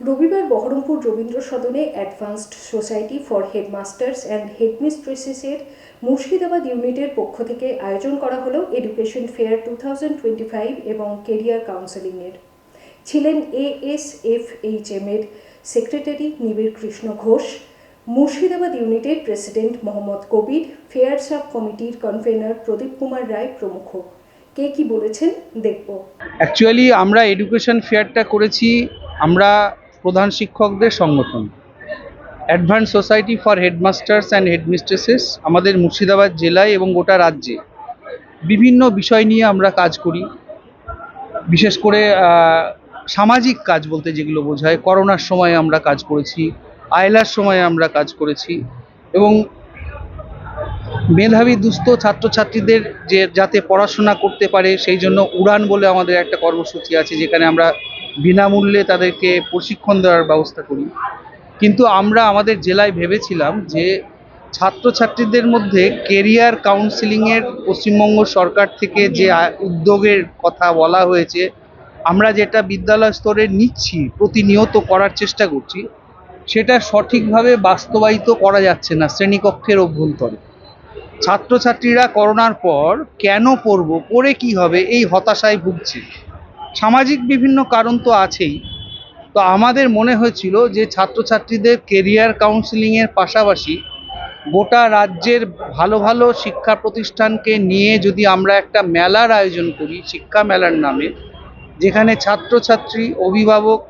রবিবার বহরমপুর রবীন্দ্র সদনে advanced society for headmasters and হেডমিস্ট্রেসেসের Murshidabad ইউনিটের পক্ষ থেকে আয়োজন করা হলো education fair two thousand twenty five এবং কেরিয়ার কাউন্সেলিংয়ের। ছিলেন এএসএফএইচএম এর সেক্রেটারি নিবিড় কৃষ্ণ ঘোষ, মুর্শিদাবাদ ইউনিটের president Mohammad Kabir, fair sub কমিটির কনভেনর প্রদীপ কুমার রায় প্রমুখ। কে কি বলেছেন দেখব। অ্যাকচুয়ালি আমরা এডুকেশন ফেয়ারটা করেছি, আমরা প্রধান শিক্ষকদের সংগঠন। Advance society for headmasters and headmistresses আমাদের মুর্শিদাবাদ জেলায় এবং গোটা রাজ্যে। বিভিন্ন বিষয় নিয়ে আমরা কাজ করি। বিশেষ করে সামাজিক কাজ বলতে যেগুলো বোঝায়, করোনার সময় আমরা কাজ করেছি, আয়লার সময় আমরা কাজ করেছি এবং মেধাবী দুস্থ ছাত্রছাত্রীদের যে যাতে পড়াশোনা করতে পারে, সেই জন্য উড়ান বলে আমাদের একটা কর্মসূচি আছে, যেখানে আমরা বিনামূল্যে তাদেরকে প্রশিক্ষণ দেওয়ার ব্যবস্থা করি। কিন্তু আমরা আমাদের জেলায় ভেবেছিলাম যে ছাত্রছাত্রীদের মধ্যে কেরিয়ার কাউন্সিলিংয়ের পশ্চিমবঙ্গ সরকার থেকে যে উদ্যোগের কথা বলা হয়েছে, আমরা যেটা বিদ্যালয় স্তরে নিচ্ছি, প্রতিনিয়ত করার চেষ্টা করছি, সেটা সঠিকভাবে বাস্তবায়িত করা যাচ্ছে না শ্রেণীকক্ষের অভ্যন্তরে। ছাত্রছাত্রীরা করোনার পর কেন পড়ব পড়ে কি হবে, এই হতাশায় ভুগছে। সামাজিক বিভিন্ন কারণ তো আছেই। তো আমাদের মনে হয়েছিল যে ছাত্রছাত্রীদের কেরিয়ার কাউন্সিলিংয়ের পাশাপাশি গোটা রাজ্যের ভালো ভালো শিক্ষা প্রতিষ্ঠানকে নিয়ে যদি আমরা একটা মেলার আয়োজন করি, শিক্ষা মেলার নামে, যেখানে ছাত্রছাত্রী, অভিভাবক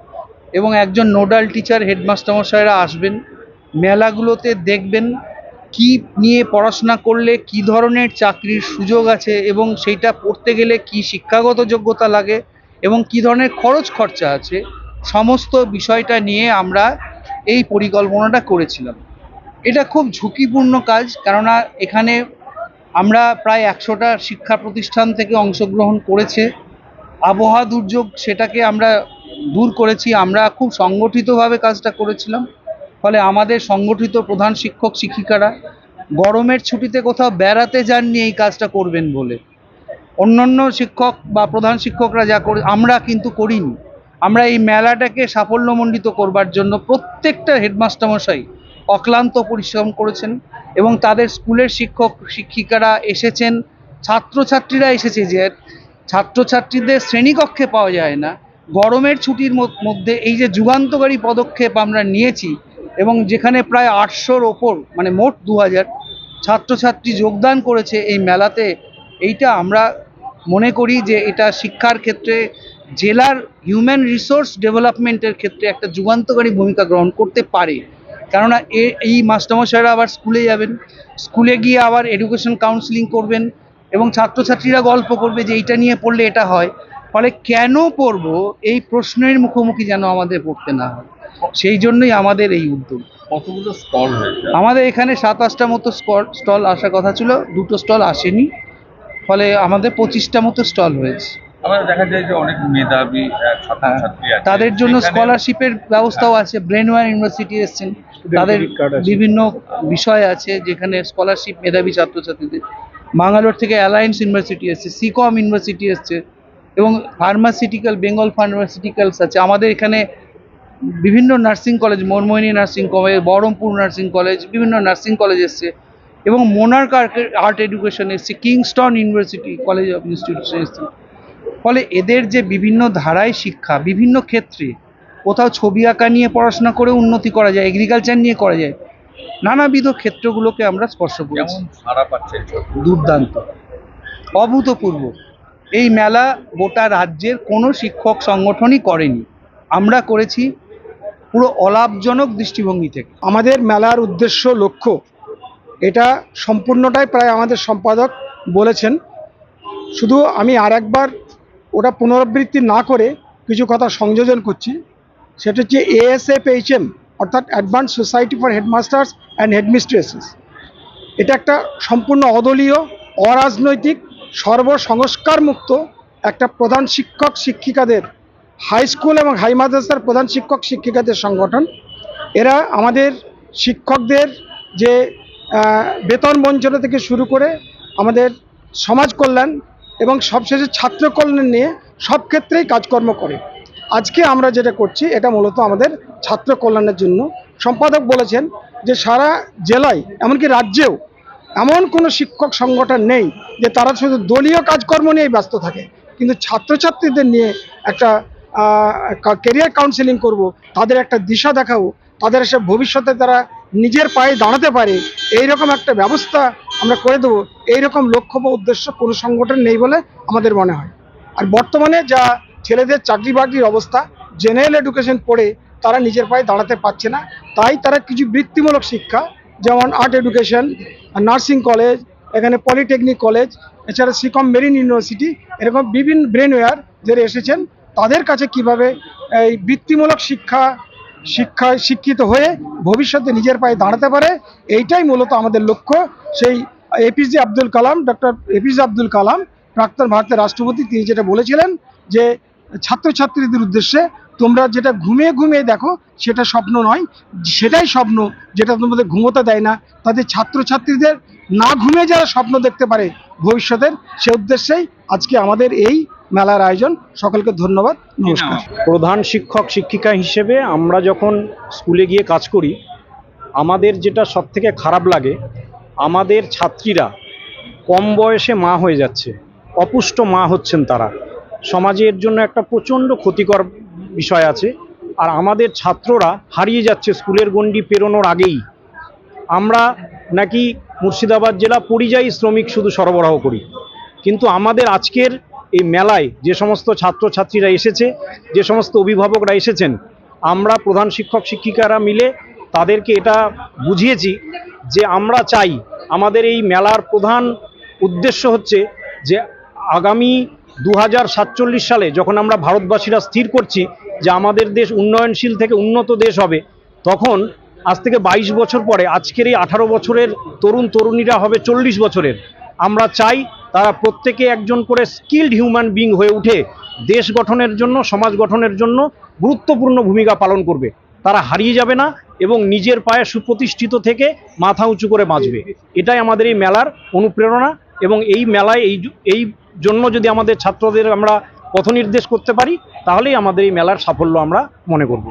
এবং একজন নোডাল টিচার, হেডমাস্টারমশাইরা আসবেন, মেলাগুলোতে দেখবেন কি নিয়ে পড়াশোনা করলে, কি ধরনের চাকরির সুযোগ আছে এবং সেইটা পড়তে গেলে কি শিক্ষাগত যোগ্যতা লাগে এবং কি ধরনের খরচ খরচা আছে, সমস্ত বিষয়টা নিয়ে আমরা এই পরিকল্পনাটা করেছিলাম। এটা খুব ঝুঁকিপূর্ণ কাজ, কেননা এখানে আমরা প্রায় একশোটা শিক্ষা প্রতিষ্ঠান থেকে অংশগ্রহণ করেছে। আবহাওয়া দুর্যোগ সেটাকে আমরা দূর করেছি, আমরা খুব সংগঠিতভাবে কাজটা করেছিলাম। ফলে আমাদের সংগঠিত প্রধান শিক্ষক শিক্ষিকারা গরমের ছুটিতে কোথাও বেড়াতে যাননি এই কাজটা করবেন বলে। অন্যান্য শিক্ষক বা প্রধান শিক্ষকরা যা করে, আমরা কিন্তু করিনি। আমরা এই মেলাটাকে সাফল্যমণ্ডিত করবার জন্য প্রত্যেকটা হেডমাস্টার মশাই অক্লান্ত পরিশ্রম করেছেন এবং তাদের স্কুলের শিক্ষক, শিক্ষিকারা এসেছেন, ছাত্রছাত্রীরা এসেছে যে ছাত্রছাত্রীদের শ্রেণীকক্ষে পাওয়া যায় না। গরমের ছুটির মধ্যে এই যে যুগান্তকারী পদক্ষেপ আমরা নিয়েছি এবং যেখানে প্রায় আটশোর ওপর মানে মোট দু হাজার ছাত্রছাত্রী যোগদান করেছে এই মেলাতে, এইটা আমরা মনে করি যে এটা শিক্ষার ক্ষেত্রে জেলার হিউম্যান রিসোর্স ডেভেলপমেন্টের ক্ষেত্রে একটা যুগান্তকারী ভূমিকা গ্রহণ করতে পারে। কেননা এই মাস্টারমশাইরা আবার স্কুলে যাবেন স্কুলে গিয়ে আবার এডুকেশন কাউন্সিলিং করবেন এবং ছাত্রছাত্রীরা গল্প করবে যে এইটা নিয়ে পড়লে এটা হয়। ফলে কেন পড়ব এই প্রশ্নের মুখোমুখি যেন আমাদের পড়তে না হয়। সেই জন্যই আমাদের এই উদ্যোগ। কতগুলো স্টল আমাদের এখানে সাতাশটা মতো স্টল আসার কথা ছিল দুটো স্টল আসেনি। ফলে আমাদের পঁচিশটা মতো স্টল হয়েছে। আমাদের দেখা যায় যে অনেক মেধাবী ছাত্রছাত্রী আছে। তাদের জন্য স্কলারশিপের ব্যবস্থাও আছে। ব্রেনওয়ার ইউনিভার্সিটি এসছেন। তাদের বিভিন্ন বিষয় আছে যেখানে স্কলারশিপ মেধাবী ছাত্রছাত্রীদের। বাঙ্গালোর থেকে অ্যালায়েন্স ইউনিভার্সিটি এসছে সিকম ইউনিভার্সিটি এসছে এবং ফার্মাসিউটিক্যাল বেঙ্গল ফার্মাসিউটিক্যালস আছে। আমাদের এখানে বিভিন্ন nursing college Manmohini nursing college Baharampur nursing college বিভিন্ন নার্সিং কলেজ এসছে। এবং মোনার্ক আর্ট এডুকেশন এসছে Kingston university college of institution এসছে। ফলে এদের যে বিভিন্ন ধারায় শিক্ষা বিভিন্ন ক্ষেত্রে কোথাও ছবি আঁকা নিয়ে পড়াশোনা করে উন্নতি করা যায় এগ্রিকালচার নিয়ে করা যায় নানাবিধ ক্ষেত্রগুলোকে আমরা স্পর্শ করেছি? দুর্দান্ত। অভূতপূর্ব। এই মেলা গোটা রাজ্যের কোনো শিক্ষক সংগঠনই করেনি। আমরা করেছি পুরো অলাভজনক দৃষ্টিভঙ্গি থেকে। আমাদের মেলার উদ্দেশ্য লক্ষ্য এটা সম্পূর্ণটাই প্রায় আমাদের সম্পাদক বলেছেন। শুধু আমি আর একবার ওটা পুনরাবৃত্তি না করে কিছু কথা সংযোজন করছি। সেটা হচ্ছে এএসএফএইচএম অর্থাৎ advance society for headmasters and headmistresses এটা একটা সম্পূর্ণ অদলীয়, অরাজনৈতিক সর্বসংস্কার মুক্ত একটা প্রধান শিক্ষক শিক্ষিকাদের হাই স্কুল এবং হাই মাদ্রাসার প্রধান শিক্ষক শিক্ষিকাদের সংগঠন। এরা আমাদের শিক্ষকদের যে বেতন বঞ্চনা থেকে শুরু করে আমাদের সমাজ কল্যাণ এবং সবশেষে ছাত্র কল্যাণ নিয়ে সব ক্ষেত্রেই কাজকর্ম করে। আজকে আমরা যেটা করছি, এটা মূলত আমাদের ছাত্র কল্যাণের জন্য। সম্পাদক বলেছেন যে সারা জেলায়, এমনকি রাজ্যেও এমন কোনো শিক্ষক সংগঠন নেই যে তারা শুধু দলীয় কাজকর্ম নিয়েই ব্যস্ত থাকে। কিন্তু ছাত্রছাত্রীদের নিয়ে একটা কেরিয়ার কাউন্সেলিং করব, তাদের একটা দিশা দেখাবো, তাদের সে ভবিষ্যতে তারা নিজের পায়ে দাঁড়াতে পারে এই রকম একটা ব্যবস্থা আমরা করে দেবো। এইরকম লক্ষ্য বা উদ্দেশ্য কোনো সংগঠন নেই বলে আমাদের মনে হয়। আর বর্তমানে যা ছেলেদের চাকরি বাকরির অবস্থা জেনারেল এডুকেশন পড়ে তারা নিজের পায়ে দাঁড়াতে পারছে না। তাই তারা কিছু বৃত্তিমূলক শিক্ষা, যেমন আর্ট এডুকেশন নার্সিং কলেজ এখানে পলিটেকনিক কলেজ এছাড়া সিকম মেরিন ইউনিভার্সিটি এরকম বিভিন্ন ব্রেনওয়্যার যারা এসেছেন। তাদের কাছে কীভাবে এই বৃত্তিমূলক শিক্ষা শিক্ষায় শিক্ষিত হয়ে ভবিষ্যতে নিজের পায়ে দাঁড়াতে পারে, এইটাই মূলত আমাদের লক্ষ্য। সেই APJ Abdul Kalam doctor APJ Abdul Kalam, প্রাক্তন ভারতের রাষ্ট্রপতি, তিনি যেটা বলেছিলেন যে, ছাত্রছাত্রীদের উদ্দেশ্যে তোমরা যেটা ঘুমিয়ে ঘুমিয়ে দেখো, সেটা স্বপ্ন নয়। সেটাই স্বপ্ন যেটা তোমাদের ঘুমোতে দেয় না। তাদের ছাত্রছাত্রীদের না ঘুমিয়ে যারা স্বপ্ন দেখতে পারে ভবিষ্যতের, সে উদ্দেশ্যেই আজকে আমাদের এই মেলার আয়োজন। সকলকে ধন্যবাদ, নমস্কার। প্রধান শিক্ষক, শিক্ষিকা হিসেবে আমরা যখন স্কুলে গিয়ে কাজ করি, আমাদের যেটা সব থেকে খারাপ লাগে, আমাদের ছাত্রীরা কম বয়সে মা হয়ে যাচ্ছে, অপুষ্ট মা হচ্ছেন তারা। সমাজের জন্য একটা প্রচণ্ড ক্ষতিকর বিষয় আছে, আর আমাদের ছাত্ররা হারিয়ে যাচ্ছে স্কুলের গণ্ডি পেরোনোর আগেই। আমরা নাকি মুর্শিদাবাদ জেলা পরিযায়ী শ্রমিক শুধু সরবরাহ করি, কিন্তু আমাদের আজকের এই মেলায় যে সমস্ত ছাত্রছাত্রীরা এসেছে, যে সমস্ত অভিভাবকরা এসেছেন, আমরা প্রধান শিক্ষক শিক্ষিকারা মিলে তাদেরকে এটা বুঝিয়েছি যে আমরা চাই আমাদের এই মেলার প্রধান উদ্দেশ্য হচ্ছে যে আগামী দু হাজার সাতচল্লিশ সালে যখন আমরা ভারতবাসীরা স্থির করছি যে আমাদের দেশ উন্নয়নশীল থেকে উন্নত দেশ হবে, তখন আজ থেকে বাইশ বছর পরে আজকের এই আঠারো বছরের তরুণ তরুণীরা হবে চল্লিশ বছরের। আমরা চাই তারা প্রত্যেকে একজন করে স্কিল্ড হিউম্যান বিং হয়ে উঠে দেশ গঠনের জন্য, সমাজ গঠনের জন্য গুরুত্বপূর্ণ ভূমিকা পালন করবে। তারা হারিয়ে যাবে না এবং নিজের পায়ে সুপ্রতিষ্ঠিত থেকে মাথা উঁচু করে বাঁচবে। এটাই আমাদের এই মেলার অনুপ্রেরণা এবং এই মেলায় এই এই জন্য যদি আমাদের ছাত্রদের আমরা পথনির্দেশ করতে পারি, তাহলেই আমাদের এই মেলার সাফল্য আমরা মনে করব।